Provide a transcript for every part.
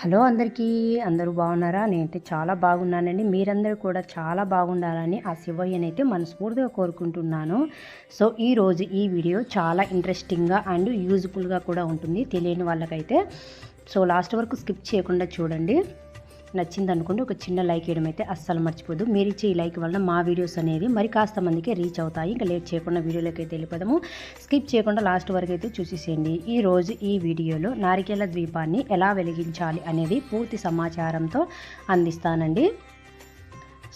Hello అందరికీ అందరూ బాగున్నారా? నేనైతే చాలా బాగున్నానండి. మీరందరూ కూడా చాలా బాగుండాలని ఆ శివయ్యనైతే మనస్ఫూర్తిగా కోరుకుంటున్నాను. సో ఈరోజు ఈ వీడియో చాలా ఇంట్రెస్టింగ్గా అండ్ యూజ్ఫుల్గా కూడా ఉంటుంది. తెలియని వాళ్ళకైతే. సో లాస్ట్ వరకు స్కిప్ చేయకుండా చూడండి. నచ్చింది అనుకోండి ఒక చిన్న లైక్ వేయడం అయితే అస్సలు మర్చిపోదు. మీరు ఇచ్చే ఈ లైక్ వల్ల మా వీడియోస్ అనేది మరి కాస్త మందికి రీచ్ అవుతాయి. ఇంకా లేట్ చేయకుండా వీడియోలోకి అయితే వెళ్ళిపోదాము. స్కిప్ చేయకుండా లాస్ట్ వరకు అయితే చూసేసేయండి. ఈ రోజు ఈ వీడియోలో నారికేల ద్వీపాన్ని ఎలా వెలిగించాలి అనేది పూర్తి సమాచారంతో అందిస్తానండి.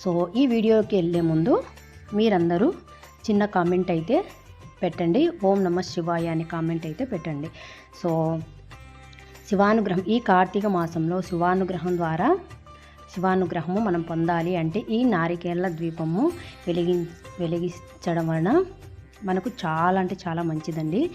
సో ఈ వీడియోకి వెళ్ళే ముందు మీరందరూ చిన్న కామెంట్ అయితే పెట్టండి. ఓం నమ శివాయ అని కామెంట్ అయితే పెట్టండి. సో శివానుగ్రహం ఈ కార్తీక మాసంలో శివానుగ్రహం ద్వారా శివానుగ్రహము మనం పొందాలి అంటే ఈ నారికేళ్ళ ద్వీపము వెలిగి వెలిగించడం వలన మనకు చాలా అంటే చాలా మంచిదండి.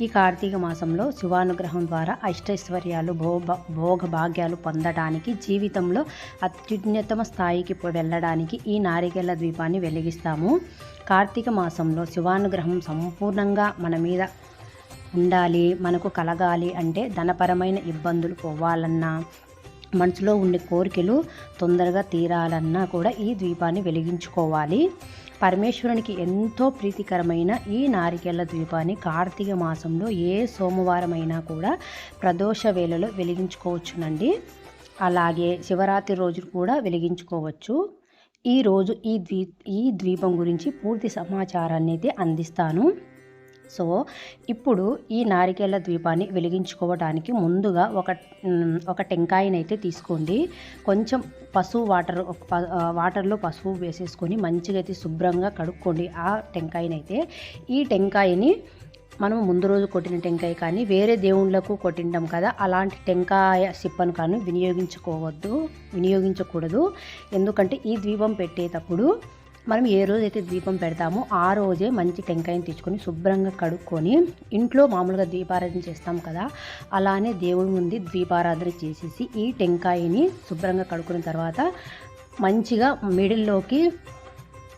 ఈ కార్తీక మాసంలో శివానుగ్రహం ద్వారా అష్టైశ్వర్యాలు భోగ భోగ భాగ్యాలు పొందడానికి జీవితంలో అత్యున్నతమ స్థాయికి వెళ్ళడానికి ఈ నారికేళ్ళ ద్వీపాన్ని వెలిగిస్తాము. కార్తీక మాసంలో శివానుగ్రహం సంపూర్ణంగా మన మీద ఉండాలి మనకు కలగాలి అంటే ధనపరమైన ఇబ్బందులు పోవాలన్నా మనసులో ఉండే కోరికలు తొందరగా తీరాలన్నా కూడా ఈ ద్వీపాన్ని వెలిగించుకోవాలి. పరమేశ్వరునికి ఎంతో ప్రీతికరమైన ఈ నారికేళ్ళ ద్వీపాన్ని కార్తీక మాసంలో ఏ సోమవారం అయినా కూడా ప్రదోష వేళలో వెలిగించుకోవచ్చునండి. అలాగే శివరాత్రి రోజు కూడా వెలిగించుకోవచ్చు. ఈ రోజు ఈ ద్వీ ఈ ద్వీపం గురించి పూర్తి సమాచారాన్ని అయితే అందిస్తాను. సో ఇప్పుడు ఈ నారికేళ్ళ ద్వీపాన్ని వెలిగించుకోవడానికి ముందుగా ఒక ఒక టెంకాయని అయితే తీసుకోండి. కొంచెం పసుపు వాటర్ వాటర్లో పసుపు వేసేసుకొని మంచిగా అయితే శుభ్రంగా కడుక్కోండి ఆ టెంకాయని అయితే ఈ టెంకాయని మనం ముందు రోజు కొట్టిన టెంకాయ కానీ వేరే దేవుళ్ళకు కొట్టింటాం కదా అలాంటి టెంకాయ సిప్పను కానీ వినియోగించుకోవద్దు వినియోగించకూడదు. ఎందుకంటే ఈ ద్వీపం పెట్టేటప్పుడు మనం ఏ రోజైతే దీపం పెడతామో ఆ రోజే మంచి టెంకాయని తెచ్చుకొని శుభ్రంగా కడుక్కొని ఇంట్లో మామూలుగా దీపారాధన చేస్తాం కదా అలానే దేవుడి ముందు దీపారాధన చేసేసి ఈ టెంకాయని శుభ్రంగా కడుక్కున్న తర్వాత మంచిగా మిడిల్లోకి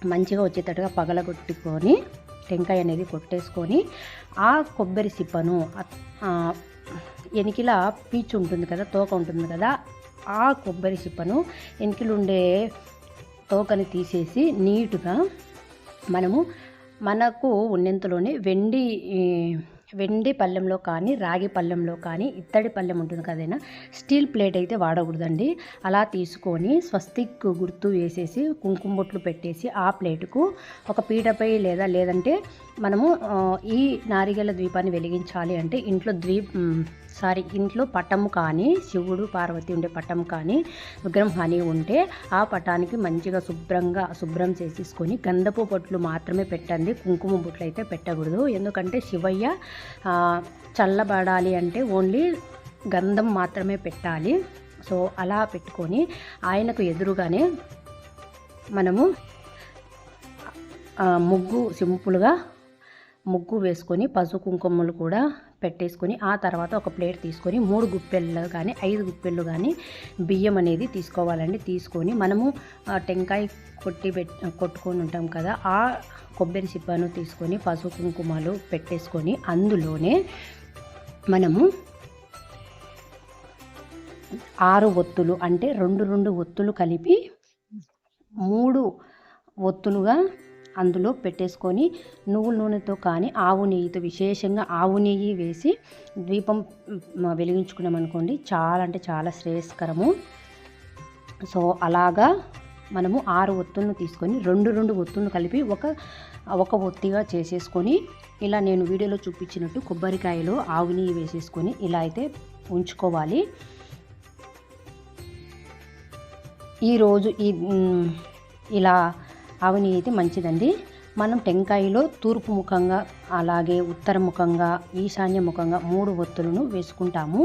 మంచిగా వచ్చేటట్టుగా పగలగొట్టుకొని టెంకాయ అనేది కొట్టేసుకొని ఆ కొబ్బరి సిప్పను ఎనికిల పీచు ఉంటుంది కదా తోక ఉంటుంది కదా ఆ కొబ్బరి సిప్పను ఎనికిలు ఉండే తోకని తీసేసి నీటుగా మనము మనకు ఉన్నంతలోనే వెండి వెండి పళ్ళెంలో కానీ రాగి పళ్ళెంలో కానీ ఇత్తడి పళ్ళెం ఉంటుంది కదైనా స్టీల్ ప్లేట్ అయితే వాడకూడదండి. అలా తీసుకొని స్వస్తిక్ గుర్తు వేసేసి కుంకుమ బొట్లు పెట్టేసి ఆ ప్లేటుకు ఒక పీటపై లేదా లేదంటే మనము ఈ నారిగల ద్వీపాన్ని వెలిగించాలి అంటే ఇంట్లో ద్వీప్ సారీ ఇంట్లో పటం కానీ శివుడు పార్వతి ఉండే పటం కానీ విగ్రహం కానీ ఉంటే ఆ పటానికి మంచిగా శుభ్రంగా శుభ్రం చేసేసుకొని గంధపు బొట్లు మాత్రమే పెట్టండి. కుంకుమ బొట్లు అయితే పెట్టకూడదు. ఎందుకంటే శివయ్య చల్లబడాలి అంటే ఓన్లీ గంధం మాత్రమే పెట్టాలి. సో అలా పెట్టుకొని ఆయనకు ఎదురుగానే మనము ముగ్గు సింపుల్గా ముగ్గు వేసుకొని పసుపు కుంకుమలు కూడా పెట్టేసుకొని ఆ తర్వాత ఒక ప్లేట్ తీసుకొని మూడు గుప్పెళ్ళు కానీ ఐదు గుప్పెళ్ళు కానీ బియ్యం అనేది తీసుకోవాలండి. తీసుకొని మనము ఆ, టెంకాయ కొట్టి పెట్ కొట్టుకొని ఉంటాం కదా ఆ కొబ్బరి చిప్పను తీసుకొని పసుపు కుంకుమలు పెట్టేసుకొని అందులోనే మనము ఆరు ఒత్తులు అంటే రెండు రెండు ఒత్తులు కలిపి మూడు ఒత్తులుగా అందులో పెట్టేసుకొని నువ్వుల నూనెతో కానీ ఆవు నెయ్యితో విశేషంగా ఆవు నెయ్యి వేసి దీపం వెలిగించుకున్నాం అనుకోండి చాలా అంటే చాలా శ్రేయస్కరము. సో అలాగా మనము ఆరు ఒత్తులను తీసుకొని రెండు రెండు ఒత్తులను కలిపి ఒక ఒక ఒత్తిగా చేసేసుకొని ఇలా నేను వీడియోలో చూపించినట్టు కొబ్బరికాయలో ఆవు నెయ్యి వేసేసుకొని ఇలా అయితే ఉంచుకోవాలి. ఈరోజు ఈ ఇలా అవినీతి మంచిదండి. మనం టెంకాయలో తూర్పు ముఖంగా అలాగే ఉత్తర ముఖంగా ఈశాన్య ముఖంగా మూడు ఒత్తులను వేసుకుంటాము.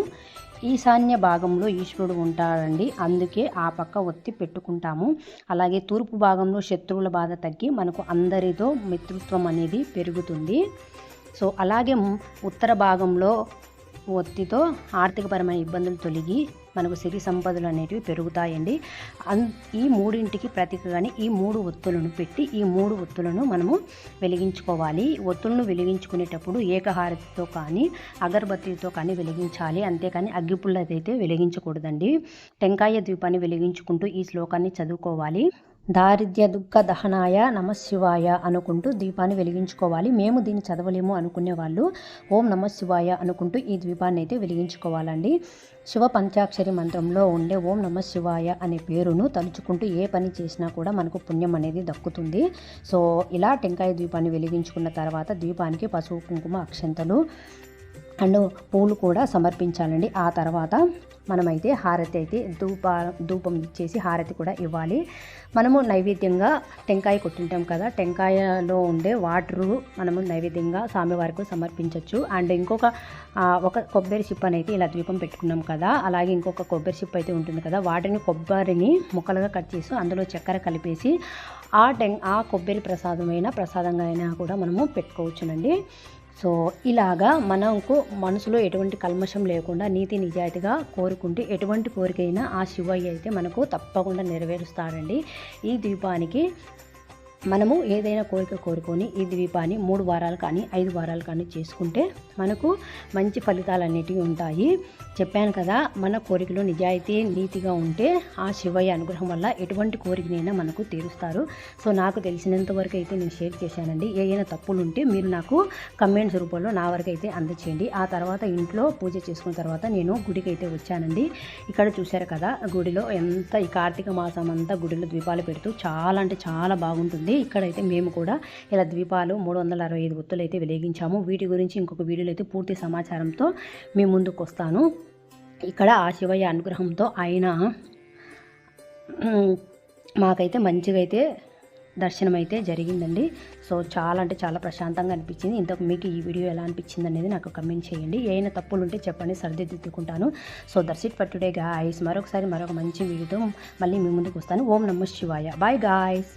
ఈశాన్య భాగంలో ఈశ్వరుడు ఉంటాడండి. అందుకే ఆ పక్క ఒత్తి పెట్టుకుంటాము. అలాగే తూర్పు భాగంలో శత్రువుల బాధ తగ్గి మనకు అందరితో మిత్రత్వం అనేది పెరుగుతుంది. సో అలాగే ఉత్తర భాగంలో ఒత్తితో ఆర్థికపరమైన ఇబ్బందులు తొలగి మనకు సిరి సంపదలు అనేటివి పెరుగుతాయండి. అన్ ఈ మూడింటికి ప్రతీకగానే ఈ మూడు ఒత్తులను పెట్టి ఈ మూడు ఒత్తులను మనము వెలిగించుకోవాలి. ఒత్తులను వెలిగించుకునేటప్పుడు ఏకహారతితో కానీ అగరబత్తితో కానీ వెలిగించాలి. అంతేకాని అగ్గిపుల్లదైతే వెలిగించకూడదండి. టెంకాయ ద్వీపాన్ని వెలిగించుకుంటూ ఈ శ్లోకాన్ని చదువుకోవాలి. దారిద్ర్య దుఃఖ దహనాయ నమశివాయ అనుకుంటూ దీపాన్ని వెలిగించుకోవాలి. మేము దీన్ని చదవలేము అనుకునే వాళ్ళు ఓం నమశివాయ అనుకుంటూ ఈ ద్వీపాన్ని అయితే వెలిగించుకోవాలండి. శివ పంచాక్షరి మంత్రంలో ఉండే ఓం నమశివాయ అనే పేరును తలుచుకుంటూ ఏ పని చేసినా కూడా మనకు పుణ్యం అనేది దక్కుతుంది. సో ఇలా టెంకాయ ద్వీపాన్ని వెలిగించుకున్న తర్వాత ద్వీపానికి పసుపు కుంకుమ అక్షంతలు అండ్ పూలు కూడా సమర్పించాలండి. ఆ తర్వాత మనమైతే హారతి అయితే ధూప ధూపం ఇచ్చేసి హారతి కూడా ఇవ్వాలి. మనము నైవేద్యంగా టెంకాయ కొట్టింటాం కదా టెంకాయలో ఉండే వాటరు మనము నైవేద్యంగా స్వామివారికి సమర్పించవచ్చు అండ్ ఇంకొక ఒక కొబ్బరి చిప్ అయితే ఇలా ద్వీపం పెట్టుకున్నాం కదా అలాగే ఇంకొక కొబ్బరి చిప్ అయితే ఉంటుంది కదా వాటిని కొబ్బరిని ముక్కలుగా కట్ చేసి అందులో చక్కెర కలిపేసి ఆ టెం ఆ కొబ్బరి ప్రసాదమైన ప్రసాదంగా అయినా కూడా మనము పెట్టుకోవచ్చునండి. సో ఇలాగా మనకు మనసులో ఎటువంటి కల్మషం లేకుండా నీతి నిజాయితీగా కోరుకుంటే ఎటువంటి కోరికైనా ఆ శివయ్య అయితే మనకు తప్పకుండా నెరవేరుస్తారండి ఈ దీపానికి మనము ఏదైనా కోరిక కోరుకొని ఈ ద్వీపాన్ని మూడు వారాలు కానీ ఐదు వారాలు కానీ చేసుకుంటే మనకు మంచి ఫలితాలు అనేటివి ఉంటాయి. చెప్పాను కదా మన కోరికలో నిజాయితీ నీతిగా ఉంటే ఆ శివయ్య అనుగ్రహం వల్ల ఎటువంటి కోరికనైనా మనకు తీరుస్తారు. సో నాకు తెలిసినంత వరకు అయితే నేను షేర్ చేశానండి. ఏదైనా తప్పులు ఉంటే మీరు నాకు కమెంట్స్ రూపంలో నా వరకు అయితే అందచేయండి. ఆ తర్వాత ఇంట్లో పూజ చేసుకున్న తర్వాత నేను గుడికి అయితే వచ్చానండి. ఇక్కడ చూశారు కదా గుడిలో ఎంత ఈ కార్తీక మాసం అంతా గుడిలో ద్వీపాలు పెడుతూ చాలా అంటే చాలా బాగుంటుంది. ఇక్కడైతే మేము కూడా ఇలా ద్వీపాలు మూడు వందల అరవై ఐదు గుర్తులు అయితే వెలిగించాము. వీటి గురించి ఇంకొక వీడియోలో అయితే పూర్తి సమాచారంతో మీ ముందుకు వస్తాను. ఇక్కడ ఆ శివయ్య అనుగ్రహంతో ఆయన మాకైతే మంచిగా అయితే దర్శనం అయితే జరిగిందండి. సో చాలా అంటే చాలా ప్రశాంతంగా అనిపించింది. ఇంతకు మీకు ఈ వీడియో ఎలా అనిపించింది అనేది నాకు కమెంట్ చేయండి. ఏమైనా తప్పులు ఉంటే చెప్పండి సరిదిద్దుకుంటాను. So that's it for today guys. మరొకసారి మరొక మంచి వీడియోతో మళ్ళీ మీ ముందుకు వస్తాను. ఓం నమ శివాయ. Bye guys.